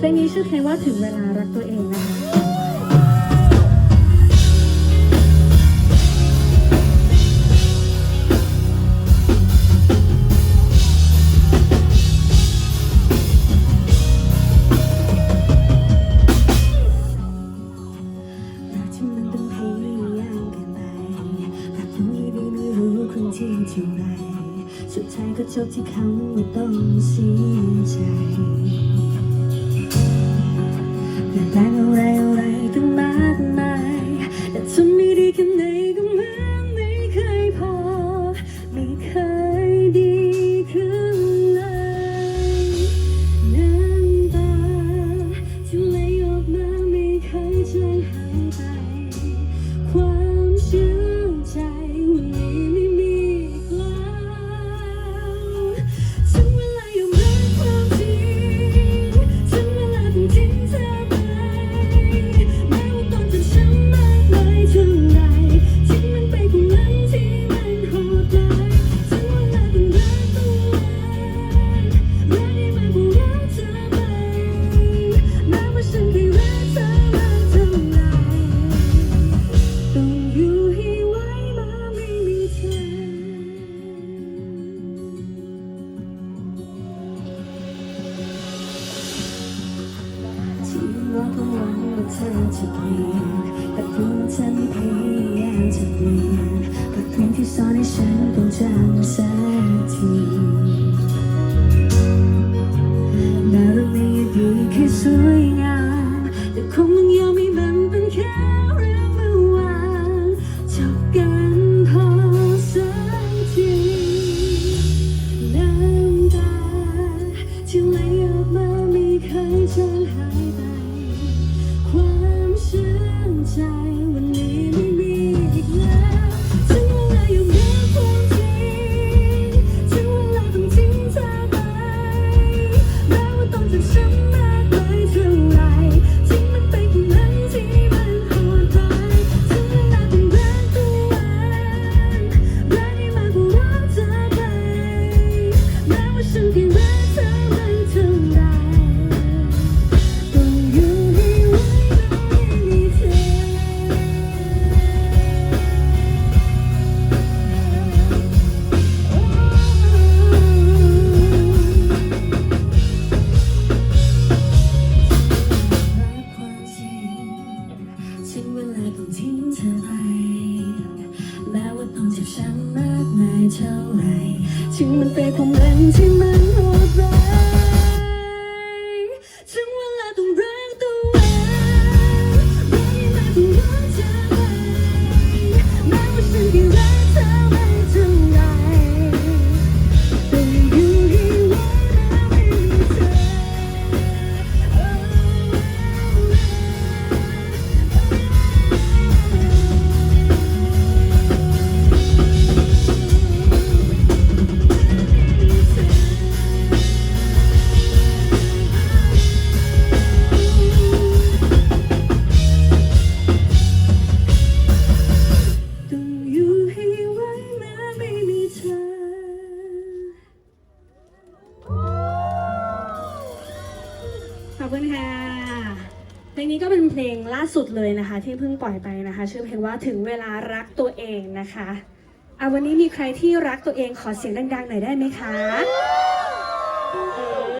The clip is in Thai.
เพลงนี้ชื่อเพลงว่าถึงเวลารักตัวเองนะคะสุดท้ายก็จบที่คำว่าต้องเสียใจ ร้ทุกวันว่าเธอจะเปลี่ยนแต่ตัวฉันพยายามจะเปลี่ยนบทเพลงที่สอนให้ฉันต้องจำใจ จากฉันมากมายเท่าไหร่ถึงมันเป็นความหลังที่มัน ขอบคุณค่ะเพลงนี้ก็เป็นเพลงล่าสุดเลยนะคะ ที่เพิ่งปล่อยไปนะคะ ชื่อเพลงว่าถึงเวลารักตัวเองนะคะอะวันนี้มีใครที่รักตัวเองขอเสียงดังๆหน่อยได้ไหมคะ